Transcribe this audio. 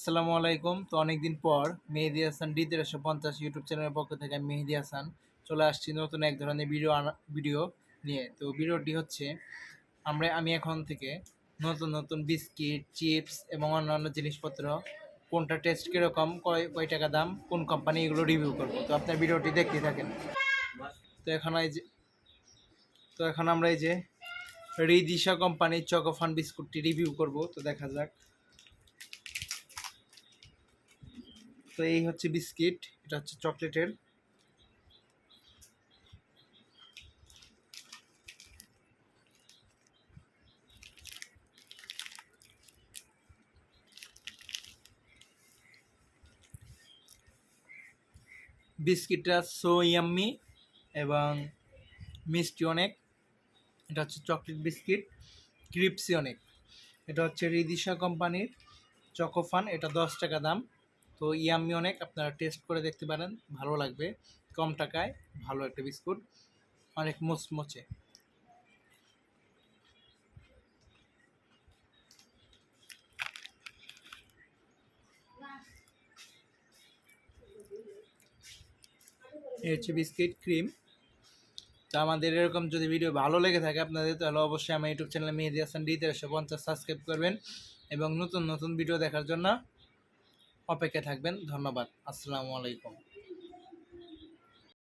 আসসালামু আলাইকুম। তো অনেকদিন পর মেহেদি হাসান ডি তেরোশো পঞ্চাশ ইউটিউব চ্যানেলের পক্ষ থেকে আমি মেহেদি হাসান চলে আসছি নতুন এক ধরনের ভিডিও ভিডিও নিয়ে। তো ভিডিওটি হচ্ছে, আমরা, আমি এখন থেকে নতুন নতুন বিস্কিট, চিপস এবং অন্যান্য জিনিসপত্র কোনটা টেস্ট কীরকম, কয় কয় টাকা দাম, কোন কোম্পানি এগুলো রিভিউ করব। তো আপনার ভিডিওটি দেখতে থাকেন। তো এখন এই যে, তো এখন আমরা এই যে রিদিশা কোম্পানির চকোফান বিস্কুটটি রিভিউ করব। তো দেখা যাক। তো এই হচ্ছে বিস্কিট, এটা হচ্ছে চকলেটের। বিস্কিটটা সো ইয়াম্মি এবং মিষ্টি অনেক। এটা হচ্ছে চকলেট বিস্কিট, ক্রিপসি অনেক। এটা হচ্ছে রিদিশা কোম্পানির চকোফান, এটা দশ টাকা দাম। তো ইয়াম্মি অনেক, আপনারা টেস্ট করে দেখতে পারেন, ভালো লাগবে। কম টাকায় ভালো একটা বিস্কুট, অনেক মুচমুচে। এই হচ্ছে বিস্কিট, ক্রিম। তো আমাদের এরকম যদি ভিডিও ভালো লেগে থাকে আপনাদের, তাহলে অবশ্যই আমার YouTube channel Mehedi Hasan D তেরোশো পঞ্চাশ সাবস্ক্রাইব করবেন এবং নতুন নতুন ভিডিও দেখার জন্য অপেক্ষা থাকবেন। ধন্যবাদ। আসসালামু আলাইকুম।